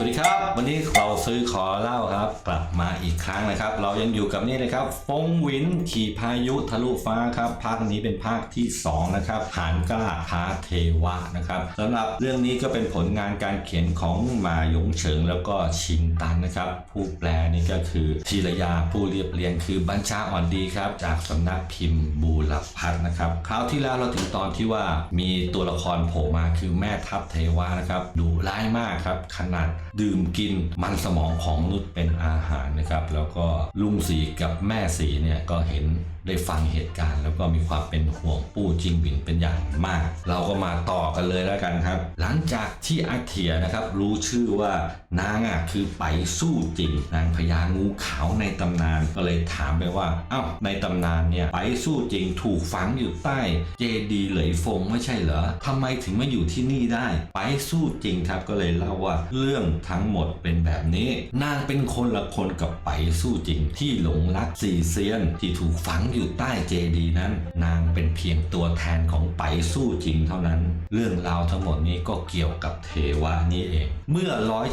สวัสดีครับ วันนี้เราซื้อขอเล่าครับ กลับมาอีกครั้งนะครับ เรายังอยู่กับนี่เลยครับ ฟงวินขี่พายุทะลุฟ้าครับภาคนี้เป็นภาคที่สองนะครับหานกล้าท้าเทวะนะครับสำหรับเรื่องนี้ก็เป็นผลงานการเขียนของหมาหยงเฉิงแล้วก็ชินตันนะครับ ผู้แปลนี่ก็คือธีรยาผู้เรียบเรียงคือบัญชาอ่อนดีครับ จากสำนักพิมพ์บูรพัฒน์นะครับคราวที่แล้วเราถึงตอนที่ว่ามีตัวละครโผล่มาคือแม่ทัพเทวานะครับดุร้ายมากครับขนาด ดื่มกินมันสมองของมนุษย์เป็นอาหารนะครับ แล้วก็ลุงสีกับแม่สีเนี่ยก็เห็น ได้ฟังเหตุการณ์ แล้วก็มีความเป็นห่วงปู่จิงหวินเป็นอย่างมาก เราก็มาต่อกันเลยแล้วกันครับ หลังจากที่อาเทียนะครับรู้ชื่อว่านางอะคือไปสู้จริง นางพญางูขาวในตำนานก็เลยถามไปว่าเอ้าในตำนานเนี่ยไปสู้จริงถูกฝังอยู่ใต้เจดีเหลยฟงไม่ใช่เหรอทำไมถึงมาอยู่ที่นี่ได้ ไปสู้จริงครับก็เลยเล่าว่าเรื่องทั้งหมดเป็นแบบนี้นางเป็นคนละคนกับไปสู้จริง ที่หลงรักสี่เซียนที่ถูกฝังอยู่ยู่ใต้เจดีนั้น นางเป็นเพียงตัวแทนของไปสู้จริงเท่านั้น เรื่องราวทั้งหมดนี้ก็เกี่ยวกับเทวะนี่เอง เมื่อ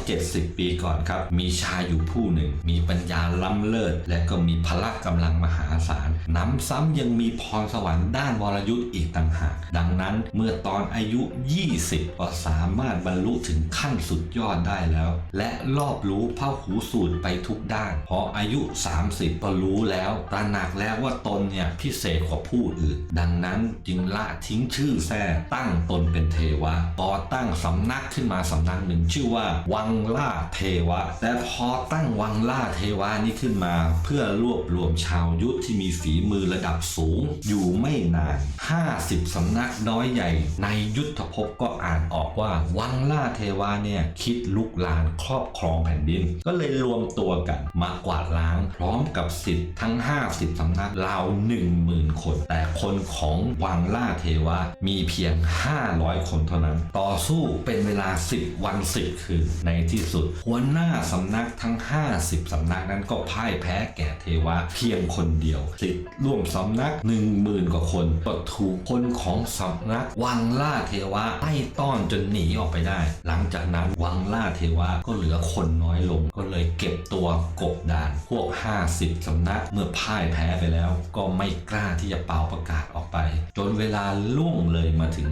170 ปีก่อนครับ มีชายอยู่ผู้หนึ่ง มีปัญญาล้ำเลิศ และก็มีพละกำลังมหาศาลน้ำซ้ำยังมีพรสวรรค์ด้านวรยุทธ์อีกต่างหาก ดังนั้นเมื่อตอนอายุ 20 ก็สามารถบรรลุถึงขั้นสุดยอดได้แล้ว และรอบรู้พระหูสูตรไปทุกด้าน พออายุ 30 ก็รู้แล้วตระหนักแล้วว่าตนเนี่ยพิเศษกว่าผู้อื่น ดังนั้นจึงละทิ้งชื่อแท้ตั้งตนเป็นเทวะก่อตั้งสำนักขึ้นมาสำนักหนึ่งชื่อว่า วังล่าเทวะ แต่พอตั้งวังล่าเทวะนี้ขึ้นมา เพื่อรวบรวมชาวยุทธที่มีฝีมือระดับสูง อยู่ไม่นาน 50 สำนักน้อยใหญ่ ในยุทธภพก็อ่านออกว่า วังล่าเทวะเนี่ยคิดลุกลานครอบครองแผ่นดิน ก็เลยรวมตัวกันมากวาดล้าง พร้อมกับสิทธิ์ทั้ง 50 สำนักราาว 10,000 คน แต่คนของวังล่าเทวะมีเพียง 500 คนเท่านั้น ต่อสู้เป็นเวลา 10 วัน 10 คืน ในที่สุด หัวหน้าสำนักทั้ง 50 สำนักนั้นก็พ่ายแพ้แก่เทวะเพียงคนเดียวสิทธิ์ร่วมสำนัก 10,000 กว่าคนก็ถูกคนของสำนัก วังล่าเทวะไล่ต้อนจนหนีออกไปได้ หลังจากนั้นวังล่าเทวะก็เหลือคนน้อยลง ก็เลยเก็บตัวกบดานพวก 50 สำนักเมื่อพ่ายแพ้ไปแล้วก็ไม่กล้าที่จะเป่าประกาศออกไป จนเวลาล่วงเลยมาถึง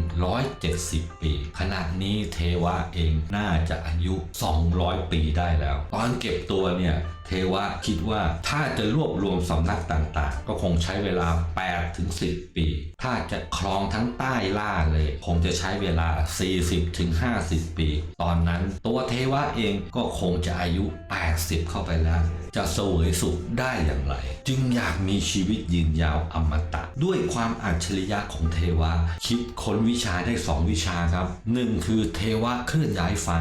170 ปี ขณะนี้เทวะเองน่าจะอายุ 200 ปีได้แล้ว ตอนเก็บตัวเนี่ยเทวะคิดว่าถ้าจะรวบรวมสำนักต่างๆ ก็คงใช้เวลา 8 ถึง 10 ปี ถ้าจะครองทั้งใต้ล่าเลย คงจะใช้เวลา 40 ถึง 50 ปี ตอนนั้นตัวเทวะเองก็คงจะอายุ 80 เข้าไปแล้ว จะเสวยสุขได้อย่างไร จึงอยากมีชีวิตยืนยาวอมตะ ด้วยความอัจฉริยะของเทวะ คิดค้นวิชาได้สองวิชาครับหนึ่งคือเทวะเคลื่อนย้ายฟ้า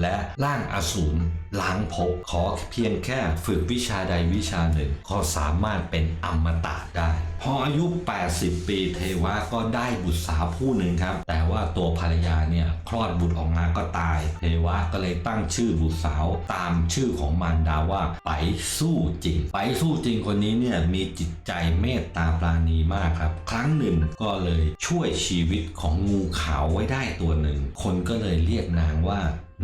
และร่างอสูร ล้างภพขอเพียงแค่ฝึกวิชาใดวิชาหนึ่ง ก็สามารถเป็นอมตะได้ พออายุ 80 ปีเทวะก็ได้บุตรสาวผู้หนึ่งครับ แต่ว่าตัวภรรยาเนี่ยคลอดบุตรออกมาก็ตาย เทวะก็เลยตั้งชื่อบุตรสาวตามชื่อของมารดาว่าไปสู้จริง ไปสู้จริงคนนี้เนี่ยมีจิตใจเมตตาปราณีมากครับ ครั้งหนึ่งก็เลยช่วยชีวิตของงูขาวไว้ได้ตัวหนึ่ง คนก็เลยเรียกนางว่า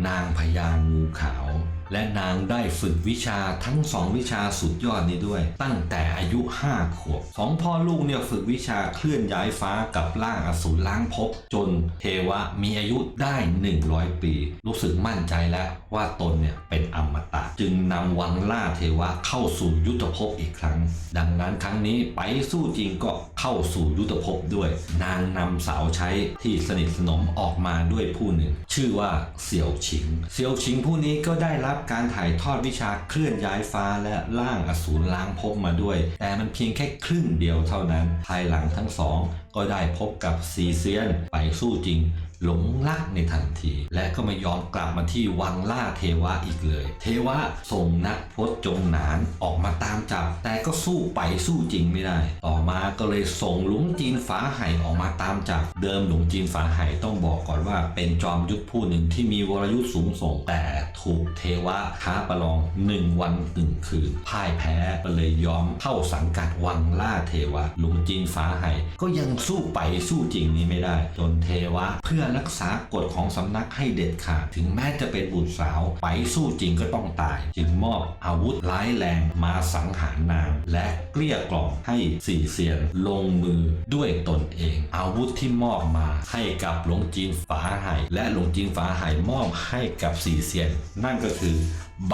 นางพญางูขาว และนางได้ฝึกวิชาทั้งสองวิชาสุดยอดนี้ด้วย ตั้งแต่อายุ 5 ขวบสองพ่อลูกเนี่ยฝึกวิชาเคลื่อนย้ายฟ้ากับร่างอสูรล้างภพจนเทวะมีอายุได้ 100 ปี รู้สึกมั่นใจแล้วว่าตนเนี่ยเป็นอมตะ จึงนำวังล่าเทวะเข้าสู่ยุทธภพอีกครั้ง ดังนั้นครั้งนี้ไปสู้จริงก็เข้าสู่ยุทธภพด้วย นางนำสาวใช้ที่สนิทสนมออกมาด้วยผู้หนึ่ง ชื่อว่าเสี่ยวชิง เสี่ยวชิงผู้นี้ก็ได้รับการถ่ายทอดวิชาเคลื่อนย้ายฟ้าและล่างอสูรล้างภพมาด้วย แต่มันเพียงแค่ครึ่งเดียวเท่านั้น ภายหลังทั้งสองก็ได้พบกับซีเซียนไปสู้จริง หลงรักในทันที และก็ไม่ยอมกลับมาที่วังล่าเทวะอีกเลย เทวะส่งนักพจจงหนานออกมาตามจับ แต่ก็สู้ไปสู้จริงไม่ได้ ต่อมาก็เลยส่งหลวงจีนฝาไห่ออกมาตามจับ เดิมหลวงจีนฝาไห่ต้องบอกก่อนว่า เป็นจอมยุทธผู้หนึ่งที่มีวรยุทธ์สูงส่ง แต่ถูกเทวะท้าประลองหนึ่งวันหนึ่งคืนพ่ายแพ้ก็เลยยอมเข้าสังกัดวังล่าเทวะหลวงจีนฝาไห่ก็ยังสู้ไปสู้จริงนี้ไม่ได้ จนเทวะเพื่อรักษากฎของสำนักให้เด็ดขาด ถึงแม้จะเป็นบุตรสาว ไปสู้จริงก็ต้องตาย จึงมอบอาวุธร้ายแรงมาสังหารนาง และเกลี้ยกล่อมให้สี่เซียนลงมือด้วยตนเอง อาวุธที่มอบมาให้กับหลวงจีนฝาไห่และหลวงจีนฝาไห่มอบให้กับสี่เซียน นั่นก็คือ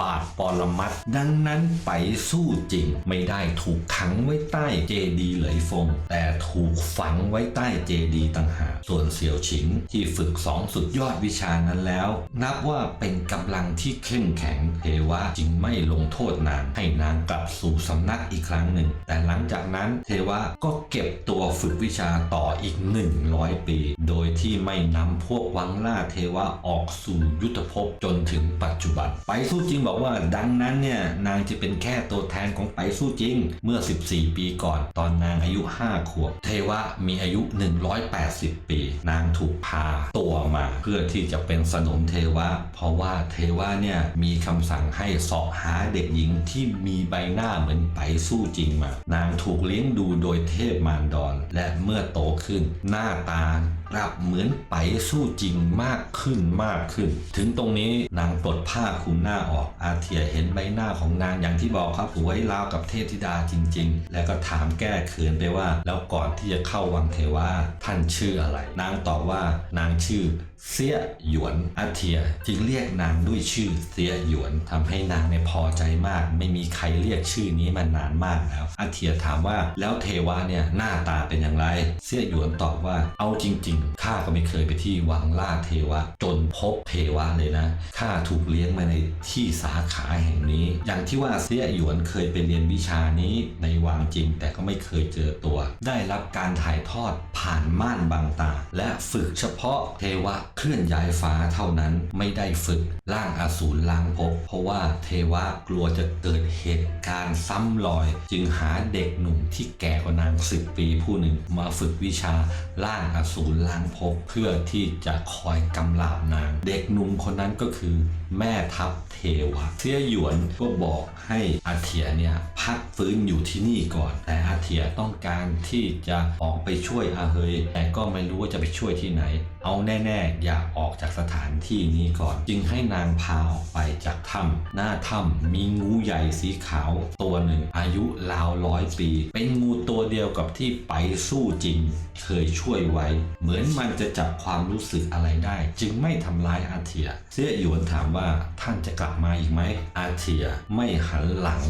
บาทปรมัตถ์ดังนั้นไปสู้จริง ไม่ได้ถูกขังไว้ใต้เจดีเหลยฟง แต่ถูกฝังไว้ใต้เจดีต่างหากส่วนเสี่ยวฉิงที่ฝึกสองสุดยอดวิชานั้นแล้ว นับว่าเป็นกำลังที่เข้มแข็งเทวะจึงไม่ลงโทษนางให้นางกลับสู่สำนักอีกครั้งหนึ่ง แต่หลังจากนั้นเทวะก็เก็บตัวฝึกวิชาต่ออีก 100 ปี โดยที่ไม่นำพวกวังล่าเทวะออกสู่ยุทธภพจนถึงปัจจุบันไปสู้จริงบอกว่าดังนั้นเนี่ยนางจะเป็นแค่ตัวแทนของไปสู้จริง เมื่อ 14 ปีก่อน ตอนนางอายุ 5 ขวบ เทวะมีอายุ 180 ปี นางถูกพาตัวมา เพื่อที่จะเป็นสนมเทวะ เพราะว่าเทวะเนี่ยมีคำสั่งให้สาะหาเด็กหญิงที่มีใบหน้าเหมือนไปสู้จริงมา นางถูกเลี้ยงดูโดยเทพมารดอนและเมื่อโตขึ้นหน้าตากลับเหมือนไปสู้จริงมากขึ้นมากขึ้น ถึงตรงนี้นางปลดผ้าคลุมหน้าออกอาเทียเห็นใบหน้าของนางอย่างที่บอกครับสวยราวกับเทพธิดาจริง ๆ แล้วก็ถามแก้เขินไปว่า แล้วก่อนที่จะเข้าวังเทวาท่านชื่ออะไร นางตอบว่านางชื่อเสียหยวนอาเทียจึงเรียกนางด้วยชื่อเสียหยวนทำให้นางเนี่ยพอใจมาก ไม่มีใครเรียกชื่อนี้มานานมากแล้วอาเทียถามว่าแล้วเทวะเนี่ยหน้าตาเป็นอย่างไร เสียหยวนตอบว่าเอาจริงๆข้าก็ไม่เคยไปที่วังล่าเทวะ จนพบเทวะเลยนะข้าถูกเลี้ยงมาในที่สาขาแห่งนี้ อย่างที่ว่าเสียหยวนเคยไปเรียนวิชานี้ในวังจริง แต่ก็ไม่เคยเจอตัว ได้รับการถ่ายทอดผ่านม่านบางตา และฝึกเฉพาะเทวะเคลื่อนย้ายฟ้าเท่านั้นไม่ได้ฝึกร่างอสูรล้างภพเพราะว่าเทวะกลัวจะเกิดเหตุการณ์ซ้ำรอย จึงหาเด็กหนุ่มที่แก่กว่านางสิบปีผู้หนึ่งมาฝึกวิชาร่างอสูรล้างภพเพื่อที่จะคอยกำลาบนาง เด็กหนุ่มคนนั้นก็คือ แม่ทัพเทวะเสียหยวนก็บอกให้อาเทียเนี่ยพักฟื้นอยู่ที่นี่ก่อน แต่อาเทียต้องการที่จะออกไปช่วยอาเฮยแต่ก็ไม่รู้ว่าจะไปช่วยที่ไหน เอาแน่ๆ อย่าออกจากสถานที่นี้ก่อน จึงให้นางพาออกไปจากถ้ำหน้าถ้ำมีงูใหญ่สีขาวตัวหนึ่ง อายุราวร้อยปี เป็นงูตัวเดียวกับที่ไปสู้จริง เคยช่วยไว้ เหมือนมันจะจับความรู้สึกอะไรได้ จึงไม่ทำร้ายอาเทีย เสียหยวนถามว่าท่านจะกลับมาอีกไหมอาเทียไม่หันหลัง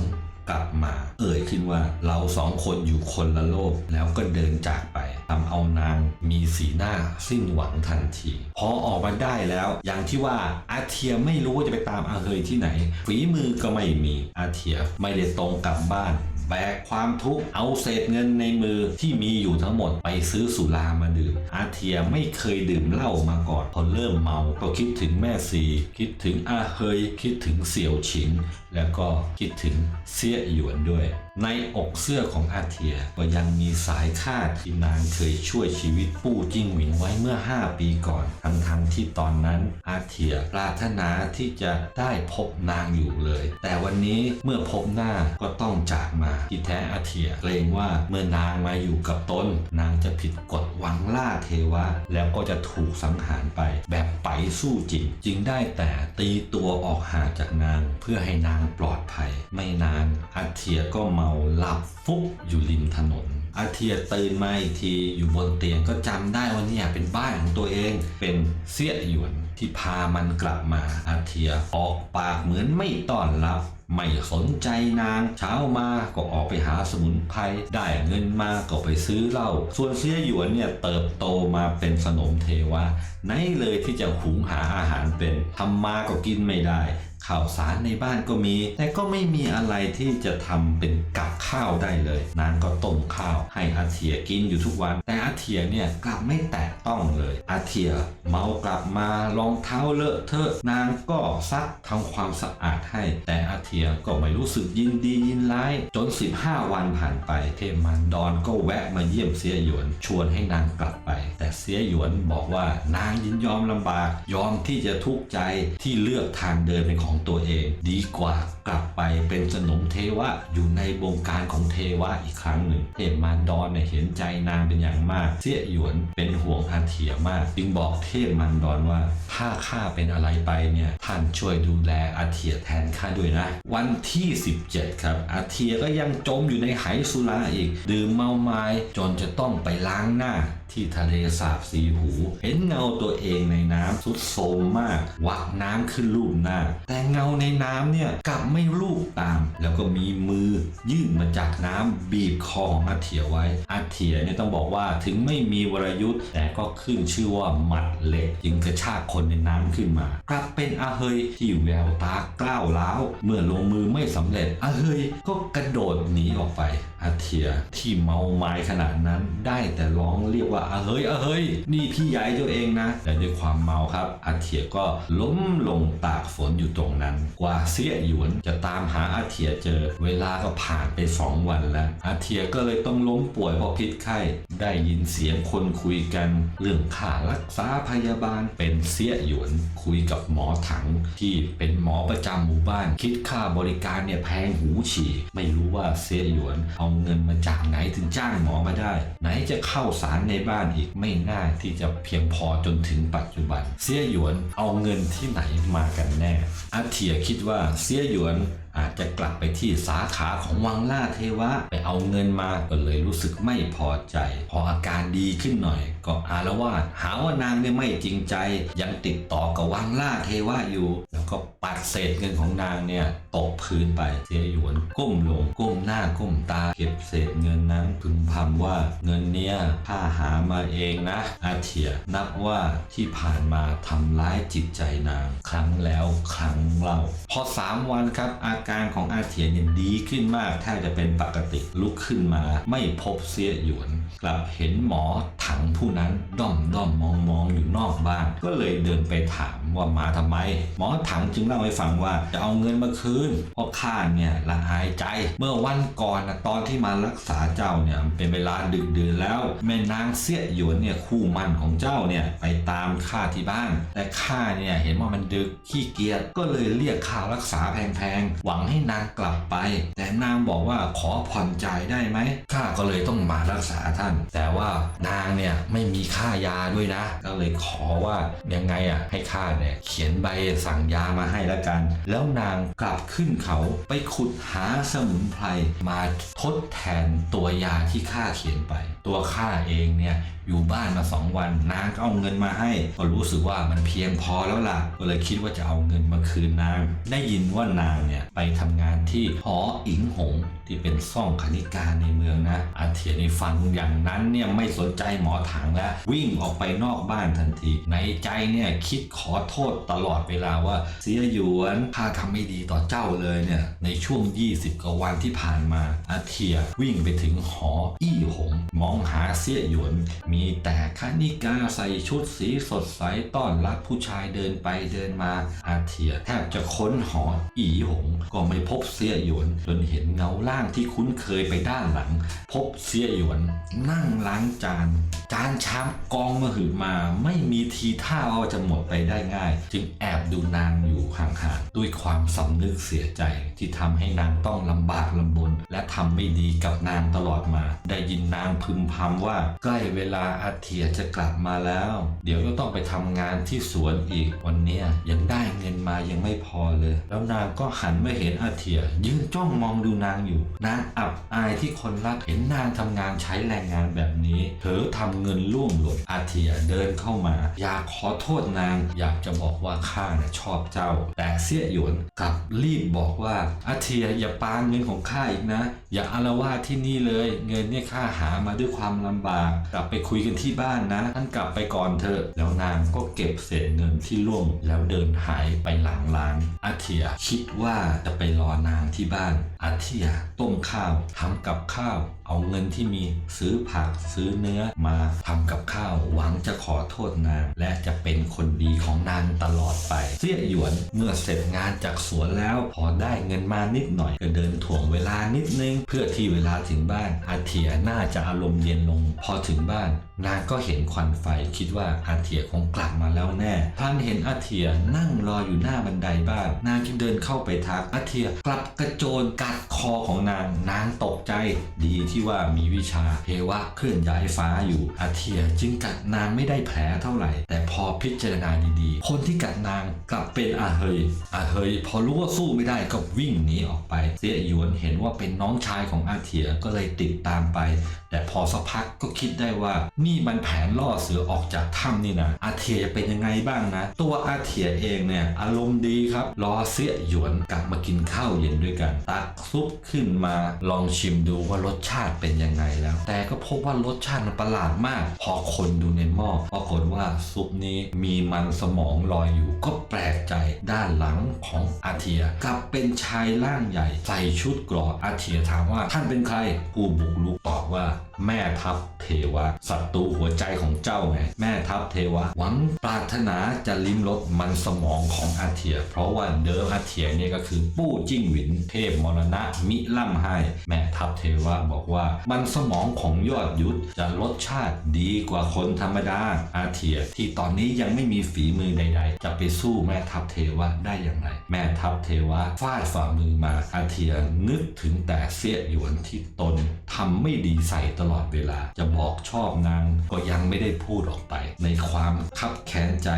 กลับมา เอ่ยขึ้นว่าเราสองคนอยู่คนละโลกแล้วก็เดินจากไปทำเอานางมีสีหน้าสิ้นหวังทันที พอออกมาได้แล้ว อย่างที่ว่าอาเทียไม่รู้ว่าจะไปตามอาเฮยที่ไหน ฝีมือก็ไม่มีอาเทียไม่ได้ตรงกลับบ้านแบกความทุกข์เอาเศษเงินในมือที่มีอยู่ทั้งหมดไปซื้อสุรามาดื่ม อาเทียไม่เคยดื่มเหล้ามาก่อน พอเริ่มเมาก็คิดถึงแม่สี คิดถึงอาเฮย คิดถึงเสี่ยวฉิง แล้วก็คิดถึงเสี้ยหยวนด้วย ในอกเสื้อของอาเทียก็ยังมีสายคาดที่นางเคยช่วยชีวิตปู่จิ้งหวิงไว้เมื่อ 5 ปีก่อน ทั้งๆที่ตอนนั้นอาเทียปรารถนาที่จะได้พบนางอยู่เลย แต่วันนี้เมื่อพบหน้าก็ต้องจากมาที่แท้อาเทียเกรงว่าเมื่อนางมาอยู่กับตนนางจะผิดกฎวังล่าเทวะ แล้วก็จะถูกสังหารไป แบบไปสู้จริงจึงได้แต่ตีตัวออกห่างจากนางเพื่อให้นางปลอดภัย ไม่นานอาเทียก็เมาหลับฟุบอยู่ริมถนน อาเทียตื่นมาอีกทีอยู่บนเตียงก็จำได้ว่าเนี่ยเป็นบ้านของตัวเอง เป็นเสี้ยหยวนที่พามันกลับมาอาเทียออกปากเหมือนไม่ต้อนรับไม่สนใจนาง เช้ามาก็ออกไปหาสมุนไพรได้เงินมาก็ไปซื้อเหล้าส่วนเสี้ยหยวนเนี่ยเติบโตมาเป็นสนมเทวะไหนเลยที่จะหุงหาอาหารเป็นทำมาก็กินไม่ได้ ขข้าวสารในบ้านก็มี แต่ก็ไม่มีอะไรที่จะทำเป็นกับข้าวได้เลยนางก็ต้มข้าว ให้อาเทียกินอยู่ทุกวัน แต่อาเทียเนี่ยกลับไม่แตะต้องเลยอาเทียเมากลับมารองเท้าเลอะเทอะนางก็ซักทำความสะอาดให้ แต่อาเทียก็ไม่รู้สึกยินดียินร้ายจน 15 วันผ่านไปเทมันดอนก็แวะมาเยี่ยมเสียหยวนชวนให้นางกลับไป แต่เสียหยวนบอกว่านางยินยอมลำบาก ยอมที่จะทุกข์ใจที่เลือกทางเดินเป็นของตัวเอง ดีกว่ากลับไปเป็นสนมเทวะอยู่ในวงการของเทวะอีกครั้งหนึ่งเทพมารดอนเนี่ยเห็นใจนางเป็นอย่างมาก เสียหยวนเป็นห่วงอาเทียมาก จึงบอกเทพมารดอนว่า ถ้าข้าเป็นอะไรไปเนี่ยท่านช่วยดูแลอาเทียแทนข้าด้วยนะ วันที่ 17 ครับ อาเทียก็ยังจมอยู่ในไหสุราอีก ดื่มเมาไม้จนจะต้องไปล้างหน้าที่ทะเลสาบสีหู เห็นเงาตัวเองในน้ำสุดโทมมาก วักน้ำขึ้นลูบหน้า แต่เงาในน้ำเนี่ยกลับไม่ลูบตาม แล้วก็มีมือยื่นมาจากน้ำบีบคอของอาเทียไว้อาเทียเนี่ยต้องบอกว่าถึงไม่มีวรยุทธ์แต่ก็ขึ้นชื่อว่าหมัดเหล็กจึงกระชากคนในน้ำขึ้นมากลับเป็นอาเฮยที่แววตากล้าวร้าวเมื่อลงมือไม่สำเร็จอาเฮยก็กระโดดหนีออกไปอาเทียที่เมาไม้ขนาดนั้น ได้แต่ร้องเรียกว่าอาเฮ้ยอาเฮ้ย นี่พี่ใหญ่ตัวเองนะ แต่ด้วยความเมาครับอาเทียก็ล้มลงตากฝนอยู่ตรงนั้น กว่าเสียหยวนจะตามหาอาเทียเจอ เวลาก็ผ่านไปสองวันแล้วอาเทียก็เลยต้องล้มป่วยเพราะพิษไข้ได้ยินเสียงคนคุยกัน เรื่องค่ารักษาพยาบาลเป็นเสียหยวนคุยกับหมอถังที่เป็นหมอประจำหมู่บ้าน คิดค่าบริการเนี่ยแพงหูฉี่ไม่รู้ว่าเสียหยวนเอาเงินมาจากไหนถึงจ้างหมอมาได้ ไหนจะเข้าสารในบ้านอีกไม่น่าที่จะเพียงพอจนถึงปัจจุบัน เสียหยวนเอาเงินที่ไหนมากันแน่อาเทียคิดว่าเสียหยวนอาจจะกลับไปที่สาขาของวังล่าเทวะไป เอาเงินมาก็เลยรู้สึกไม่พอใจ พออาการดีขึ้นหน่อย ก็อารวาสหาว่านางเนี่ยไม่จริงใจ ยังติดต่อกับวังล่าเทวะอยู่ แล้วก็ปัดเศษเงินของนางเนี่ยตกพื้นไปเสียหยวนก้มลง ก้มหน้าก้มตาเก็บเศษเงินนั้นพึมพำว่าเงินเนี้ยข้าหามาเองนะ อาเทียนับว่าที่ผ่านมาทำร้ายจิตใจนาง ครั้งแล้วครั้งเล่า พอสามวันครับอาการของอาเทียเนี่ยดีขึ้นมากแทบจะเป็นปกติลุกขึ้นมาไม่พบเสียหยวน กลับเห็นหมอถังผู้นั้นด้อมด้อมมองมองอยู่นอกบ้าน ก็เลยเดินไปถามว่ามาทำไม หมอถังจึงเล่าให้ฟังว่าจะเอาเงินมาคืนเพราะข้าเนี่ยละอายใจ เมื่อวันก่อนนะตอนที่มารักษาเจ้าเนี่ยเป็นเวลาดึกดื่นแล้ว แม่นางเสียหยวนเนี่ยคู่มั่นของเจ้าเนี่ยไปตามข้าที่บ้าน แต่ข้าเนี่ยเห็นว่ามันดึกขี้เกียจก็เลยเรียกค่ารักษาแพงๆหวังให้นางกลับไป แต่นางบอกว่าขอผ่อนใจายได้ไหมข้าก็เลยต้องมารักษาท่าน แต่ว่านางเนี่ยไม่มีค่ายาด้วยนะ ก็เลยขอว่ายังไงอะให้ข้าเนี่ยเขียนใบสั่งยามาให้แล้วกัน แล้วนางกลับขึ้นเขาไปขุดหาสมุนไพรมาทดแทนตัวยาที่ข้าเขียนไป ตัวข้าเองเนี่ยอยู่บ้านมาสองวันนางก็เอาเงินมาให้ ก็รู้สึกว่ามันเพียงพอแล้วล่ะ ก็เลยคิดว่าจะเอาเงินมาคืนนาง ได้ยินว่านางเนี่ยไปทำงานที่หออิงหงที่เป็นซ่องคณิกาในเมืองนะ อาเทียนในฟังอย่างนั้นเนี่ยไม่สนใจหมอถังแล้ว วิ่งออกไปนอกบ้านทันที ในใจเนี่ยคิดขอโทษตลอดเวลาว่า เสียหยวนข้าทำไม่ดีต่อเจ้าเลยเนี่ยในช่วง 20กว่าวันที่ผ่านมาอาเทียวิ่งไปถึงหออี้หงมององหาเสียหยวน มีแต่คณิกาใส่ชุดสีสดใสต้อนรับผู้ชายเดินไปเดินมาอาเทียแทบจะค้นหออีหง ก็ไม่พบเสียหยวนจนเห็นเงาล่างที่คุ้นเคยไปด้านหลัง พบเสียหยวนนั่งล้างจานจานชามกองมาหือมาไม่มีทีท่าว่าจะหมดไปได้ง่าย จึงแอบดูนางอยู่ห่างๆด้วยความสำนึกเสียใจที่ทำให้นางต้องลำบากลำบน และทำไม่ดีกับนางตลอดมา ได้ยินนางพึมพำว่า ใกล้เวลาอาเทียจะกลับมาแล้ว เดี๋ยวก็ต้องไปทำงานที่สวนอีกวันนี้ยังได้เงินมายังไม่พอเลย แล้วนางก็หันมาเห็นอาเทีย ยืนจ้องมองดูนางอยู่ นางอับอายที่คนรักเห็นนางทำงานใช้แรงงานแบบนี้เผลอทำเงินล่วงหล่นอาเทียเดินเข้ามา อยากขอโทษนาง อยากจะบอกว่าข้าน่ะชอบเจ้า แต่เสี่ยหยวนกลับรีบบอกว่าอาเทียอย่าปาเงินของข้าอีกนะ อย่าอาละวาที่นี่เลย เงินเนี่ยข้าหามาด้วยความลำบาก กลับไปคุยกันที่บ้านนะ ท่านกลับไปก่อนเถอะ แล้วนางก็เก็บเศษเงินที่ล่วงแล้วเดินหายไปหลังร้านอาเทียคิดว่าจะไปรอนางที่บ้านอาเทียต้มข้าวทำกับข้าว เอาเงินที่มีซื้อผักซื้อเนื้อมาทำกับข้าวหวังจะขอโทษนาง และจะเป็นคนดีของนางตลอดไป เสี่ยหยวนเมื่อเสร็จงานจากสวนแล้วพอได้เงินมานิดหน่อย ก็เดินถ่วงเวลานิดนึง เพื่อที่เวลาถึงบ้าน อาเทียน่าจะอารมณ์เย็นลง พอถึงบ้าน นางก็เห็นควันไฟคิดว่าอาเทียคงกลับมาแล้วแน่พลันเห็นอาเทียนั่งรออยู่หน้าบันไดบ้าน นางจึงเดินเข้าไปทักอาเทียกลับกระโจนกัดคอของนาง นางตกใจดีที่ว่ามีวิชาเทวะเคลื่อนย้ายฟ้าอยู่อาเทียจึงกัดนางไม่ได้แผลเท่าไหร่ แต่พอพิจารณาดีๆ คนที่กัดนางกลับเป็นอาเฮยอาเฮยพอรู้ว่าสู้ไม่ได้ก็วิ่งหนีออกไป เสียหยวนเห็นว่าเป็นน้องชายของอาเทียก็เลยติดตามไปแต่พอสักพักก็คิดได้ว่า นี่มันแผนล่อเสือออกจากถ้ำนี่นะอาเทียจะเป็นยังไงบ้างนะ ตัวอาเทียเองเนี่ยอารมณ์ดีครับ รอเสียหยวนกลับมากินข้าวเย็นด้วยกัน ตักซุปขึ้นมาลองชิมดูว่ารสชาติเป็นยังไงแล้ว แต่ก็พบว่ารสชาติมันประหลาดมาก พอคนดูในหม้อปรากฏว่าซุปนี้มีมันสมองลอยอยู่ก็แปลกใจด้านหลังของอาเทียกลับเป็นชายร่างใหญ่ ใส่ชุดเกรออาเทียถามว่าท่านเป็นใครผู้บุกรุกตอบว่า 감사합니다. แม่ทัพเทวะศัตรูหัวใจของเจ้าไงแม่ทัพเทวะ หวังปรารถนาจะลิ้มรสมันสมองของอาเทีย เพราะว่าเดิมอาเทียเนี่ยก็คือปู้จิ้งหวินเทพมรณะมิล่ำให้ แม่ทัพเทวะบอกว่ามันสมองของยอดยุทธจะรสชาติดีกว่าคนธรรมดาอาเทีย ที่ตอนนี้ยังไม่มีฝีมือใด ๆ จะไปสู้แม่ทัพเทวะได้อย่างไร แม่ทัพเทวะฟาดฝ่ามือมาอาเทียนึกถึงแต่เสี้ยหยวนที่ตนทำไม่ดีใส่ตลอดเวลา จะบอกชอบนางก็ยังไม่ได้พูดออกไป ในความคับแค้นใจ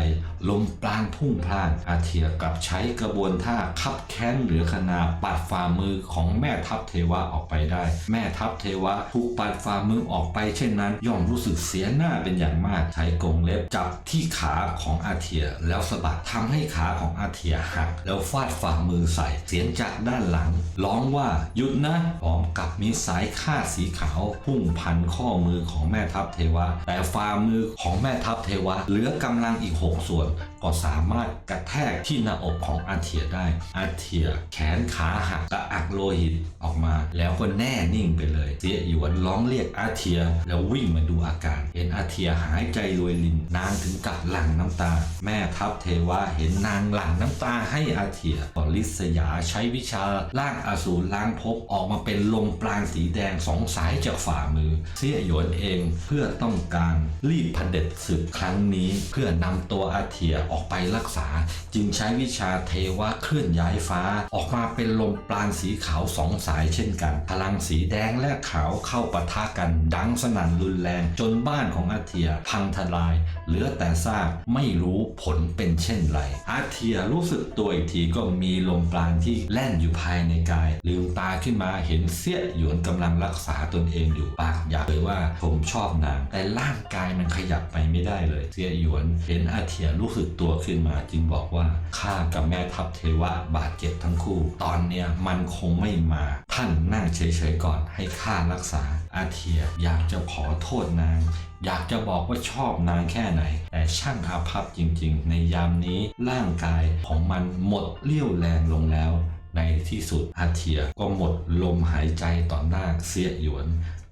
ลมปราณพุ่งพล่าน อาเทียกลับใช้กระบวนท่าคับแค้นเหลือขนาปัดฝ่ามือของแม่ทัพเทวะออกไปได้ แม่ทัพเทวะถูกปัดฝ่ามือออกไปเช่นนั้น ย่อมรู้สึกเสียหน้าเป็นอย่างมากใช้กงเล็บจับที่ขาของอาเทียแล้วสะบัดทำให้ขาของอาเทียหักแล้วฟาดฝ่ามือใส่เสียงจากด้านหลัง ร้องว่าหยุดนะพร้อมกับมีสายคาดสีขาวพุ่งพันข้อมือของแม่ทัพเทวะ แต่ฝ่ามือของแม่ทัพเทวะ เหลือกำลังอีกหกส่วนก็สามารถกระแทกที่หน้าอกของอาเทียได้ อาเทียแขนขาหักกระอักโลหิตออกมา แล้วก็แน่นิ่งไปเลย เสียหยวนร้องเรียกอาเทีย แล้ววิ่งมาดูอาการ เห็นอาเทียหายใจรวยลินนางถึงกับหลั่งน้ำตา แม่ทัพเทวะเห็นนางหลั่งน้ำตาให้อาเทียก็ลิษยาใช้วิชาล่างอสูรล้างภพออกมาเป็นลมปราณสีแดงสองสายจากฝ่ามือ เสียหยวนเองเพื่อต้องการรีบเด็จศึกครั้งนี้ เพื่อนำตัวอาเทียออกไปรักษา จึงใช้วิชาเทวะเคลื่อนย้ายฟ้า ออกมาเป็นลมปราณสีขาวสองสายเช่นกัน พลังสีแดงและขาวเข้าปะทะกัน ดังสนั่นรุนแรง จนบ้านของอาเทียพังทลาย เหลือแต่ซากไม่รู้ผลเป็นเช่นไรอาเทียรู้สึกตัวอีกทีก็มีลมปราณที่แล่นอยู่ภายในกาย ลืมตาขึ้นมาเห็นเสี้ยหยวนกำลังรักษาตนเองอยู่ปากอยากเลยว่าผมชอบนางแต่ร่างกายมันขยับไปไม่ได้เลย เสี้ยหยวนเห็นอาเทียรู้สึกตัวขึ้นมาจึงบอกว่าข้ากับแม่ทัพเทวะบาดเจ็บทั้งคู่ ตอนเนี้ยมันคงไม่มา ท่านนั่งเฉยๆก่อนให้ข้ารักษาอาเทียอยากจะขอโทษนาง อยากจะบอกว่าชอบนางแค่ไหน แต่ช่างอาภัพจริงๆ ในยามนี้ร่างกายของมันหมดเลี้ยวแรงลงแล้วในที่สุดอาเทียก็หมดลมหายใจต่อหน้าเสียหยวน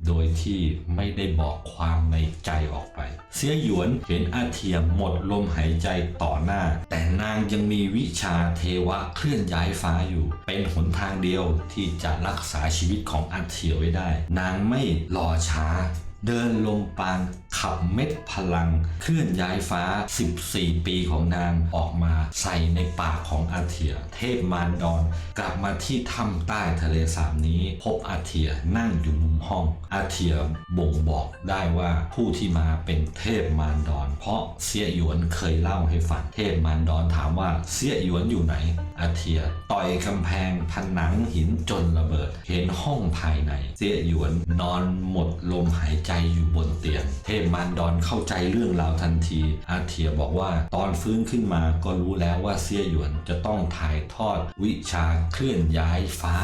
โดยที่ไม่ได้บอกความในใจออกไป เสียหยวนเห็นอาเทียมหมดลมหายใจต่อหน้า แต่นางยังมีวิชาเทวะเคลื่อนย้ายฟ้าอยู่ เป็นหนทางเดียวที่จะรักษาชีวิตของอาเทียไว้ได้ นางไม่รอช้า เดินลมปานขับเม็ดพลัง เคลื่อนย้ายฟ้า 14 ปีของนางออกมาใส่ในปากของอาเทีย เทพมารดอนกลับมาที่ถ้ำใต้ทะเลสาบนี้ พบอาเทียนั่งอยู่มุมห้อง อาเทียบ่งบอกได้ว่าผู้ที่มาเป็นเทพมารดอนเพราะเสียหยวนเคยเล่าให้ฟังเทพมารดอนถามว่าเสียหยวนอยู่ไหน อาเทียต่อยกำแพงผนังหินจนระเบิด เห็นห้องภายใน เสียหยวนนอนหมดลมหายใจอยู่บนเตียง เทพมารดอนเข้าใจเรื่องราวทันที อาเทียบอกว่าตอนฟื้นขึ้นมาก็รู้แล้วว่าเสียหยวนจะต้องถ่ายทอด วิชาเคลื่อนย้ายฟ้า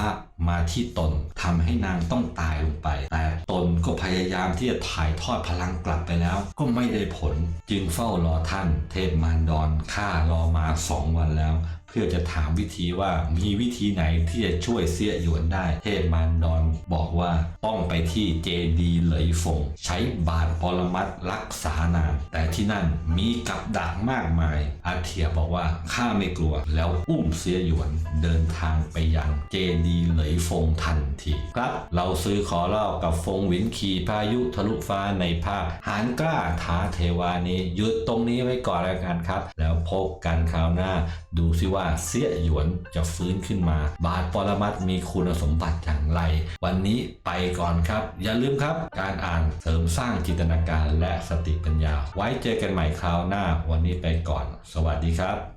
มาที่ตนทำให้นางต้องตายลงไป แต่ตนก็พยายามที่จะถ่ายทอดพลังกลับไปแล้ว ก็ไม่ได้ผล จึงเฝ้ารอท่าน เทพมารดอนข้ารอมาสองวันแล้ว พื่อจะถามวิธีว่ามีวิธีไหนที่จะช่วยเสียหยวนได้ เทพมารดอนบอกว่าต้องไปที่เจดีเหลยฟง ใช้บาทปรมัตรักษานางแต่ที่นั่นมีกับดักมากมาย อาเทียบอกว่าข้าไม่กลัว แล้วอุ้มเสียหยวนเดินทางไปยังเจดีเหลยฟงทันทีครับ เราซื้อขอเล่ากับฟงหวินขี่พายุทะลุฟ้าในภาคหานกล้าท้าเทวานี้หยุดตรงนี้ไว้ก่อนแล้วกันครับ แล้วพบกันคราวหน้าดูซิว่าเสียหยวนจะฟื้นขึ้นมา บาทปรมัตมีคุณสมบัติอย่างไร วันนี้ไปก่อนครับ อย่าลืมครับ การอ่านเสริมสร้างจินตนาการและสติปัญญา ไว้เจอกันใหม่คราวหน้า วันนี้ไปก่อน สวัสดีครับ